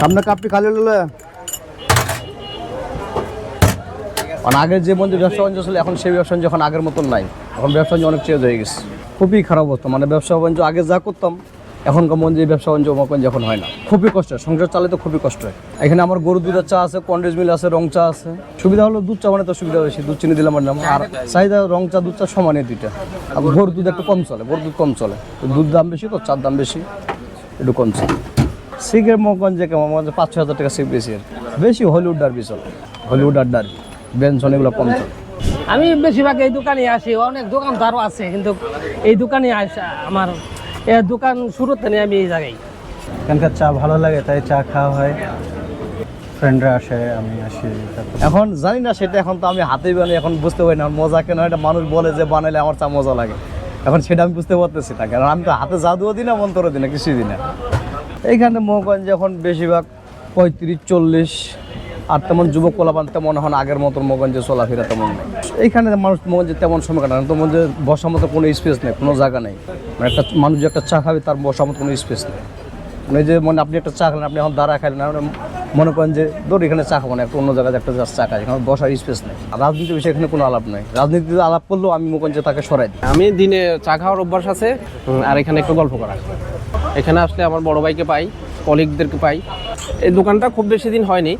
সামনে কাপটি খালি হলে। মানে আগের যে বন্ধু ব্যবসা বাণিজ্য ছিল, এখন সেই ব্যবসা এখন আগের মতন নাই। এখন ব্যবসা বাণিজ্য অনেক চেঞ্জ হয়ে গেছে। খুবই খারাপ অবস্থা। মানে ব্যবসা বাণিজ্য আগে যা করতাম, এখনকার মন যে ব্যবসা বাণিজ্য মকন যখন হয় না। খুবই কষ্ট হয়। সংসার চালাতে খুবই কষ্ট হয়। এখানে আমার গরু দুধের চা আছে, কন্ডেজ মিল আছে, রং চা আছে। সুবিধা হলো দুধ চা মানে তো সুবিধা বেশি। দুধ চিনি দিলাম না আর চাহিদা রং চা, দুধ চা সমানে দুইটা। আর গরুর দুধ একটু কম চলে, গরুর দুধ কম চলে। দুধ দাম বেশি তো, চার দাম বেশি, একটু কম চলে। সিগের মগঞ্জে কেমন মগঞ্জে পাঁচ ছ হাজার টাকা সিগ বেশি বেশি হলিউড ডারবি চলে হলিউড আর ডারবি বেনসন এগুলো কম চলে। আমি বেশিরভাগ এই দোকানে আসি অনেক দোকান দোকানদারও আছে কিন্তু এই দোকানে আসা আমার এ দোকান শুরুতে নেই আমি এই জায়গায়। এখানকার চা ভালো লাগে তাই চা খাওয়া হয়। ফ্রেন্ডরা আসে আমি আসি এখন জানি না সেটা এখন তো আমি হাতেই বানাই এখন বুঝতে পারি না মজা কেন এটা মানুষ বলে যে বানাইলে আমার চা মজা লাগে। এখন সেটা আমি বুঝতে পারতেছি না কারণ আমি তো হাতে জাদুও দিই না মন্ত্র দিই না কিছুই দিই না। এইখানে মোহগঞ্জ এখন বেশিরভাগ পঁয়ত্রিশ, চল্লিশ, আর তেমন যুবক কোলাপান তেমন এখন আগের মতন মোগঞ্জে চলাফেরা তেমন নেই। এইখানে মানুষ মোগঞ্জে তেমন সময় কাটায় না তো মধ্যে বসার মতো কোনো স্পেস নেই, কোনো জায়গা নেই। মানে একটা মানুষ যে একটা চা খাবে তার বসার মতো কোনো স্পেস নেই। মানে যে মানে আপনি একটা চা খেলেন, আপনি এখন দাঁড়া আপনি মনে করেন যে ধর এখানে চা খাব না, একটা অন্য জায়গায় একটা চা খাই, এখানে বসার স্পেস নেই। আর রাজনীতি বিষয়ে এখানে কোনো আলাপ নেই। রাজনীতিতে আলাপ করলেও আমি মোকঞ্জে তাকে সরাই আমি দিনে চা খাওয়ার অভ্যাস আছে আর এখানে একটু গল্প করা। এখানে আসলে আমার বড় ভাইকে পাই কলিগদেরকে পাই। এই দোকানটা খুব বেশি দিন হয়নি,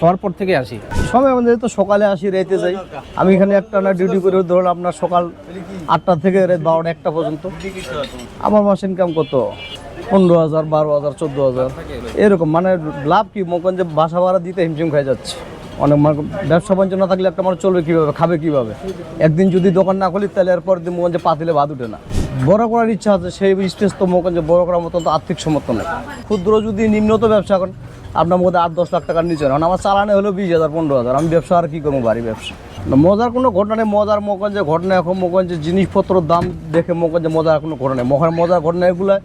হওয়ার পর থেকে আসি। সময় আমাদের তো সকালে আসি রেতে যাই। আমি এখানে একটা না ডিউটি করে, ধরুন আপনার সকাল আটটা থেকে রাত বারোটা একটা পর্যন্ত। আমার মাস ইনকাম কত? পনেরো হাজার, বারো হাজার, চোদ্দ হাজার। এরকম মানে লাভ কি? করেন যে বাসা ভাড়া দিতে হিমশিম খাই যাচ্ছে। অনেক মানে ব্যবসা বাণিজ্য না থাকলে একটা মানুষ চলবে কীভাবে, খাবে কীভাবে? একদিন যদি দোকান না খুলি, তাহলে এরপর দিন মনে যে পাতিলে ভাত উঠে না। বড় করার ইচ্ছা আছে, সেই স্পেস তো মনে করেন যে বড় করার মতন তো আর্থিক সমর্থন নেই। ক্ষুদ্র যদি নিম্নত ব্যবসা করেন, আপনার মধ্যে আট, দশ লাখ টাকার নিচে আমার চালানে হলো বিশ হাজার, পনেরো হাজার। আমি ব্যবসা আর কি করব বাড়ি ব্যবসা? মজার কোনো ঘটনা নেই। মজার মোকন যে ঘটনা এখন মোকন যে জিনিসপত্রের দাম দেখে মোকন যে মজার কোনো ঘটনা নেই। মহার মজার ঘটনা এগুলো,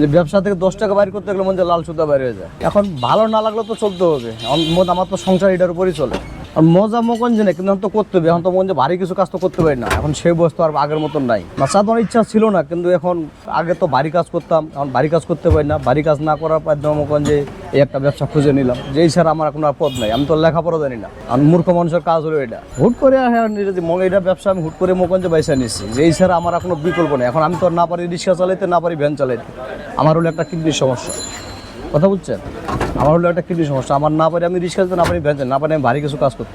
যে ব্যবসা থেকে দশ টাকা বাইর করতে গেলে মনে লাল সুতা বাইরে হয়ে যায়। এখন ভালো না লাগলে তো চলতে হবে। আমার তো সংসার এটার উপরই চলে। আর মজা মকন যে না কিন্তু এখন তো করতে হবে, এখন তো মন যে ভারী কিছু কাজ তো করতে পারি না। এখন সেই বস্তু আর আগের মতন নাই। মাছা তো ইচ্ছা ছিল না, কিন্তু এখন আগে তো ভারী কাজ করতাম, এখন ভারী কাজ করতে পারি না। ভারী কাজ না করার পর মকন যে এই একটা ব্যবসা খুঁজে নিলাম। যে ছাড়া আমার এখন আর পথ নাই, আমি তো লেখাপড়া জানি না। আমি মূর্খ মানুষের কাজ হলো এটা। হুট করে যদি মগ এটা ব্যবসা আমি হুট করে মকন যে বাইসা নিচ্ছি যে ছাড়া আমার আর কোনো বিকল্প নেই। এখন আমি তো আর না পারি রিক্সা চালাইতে, না পারি ভ্যান চালাইতে। আমার হলো একটা কিডনির সমস্যা। কথা বুঝছেন আমার হলো একটা কিডনি সমস্যা। আমার না পারি আমি রিক্সা না পারি ভ্যান না পারি আমি ভারী কিছু কাজ করতে।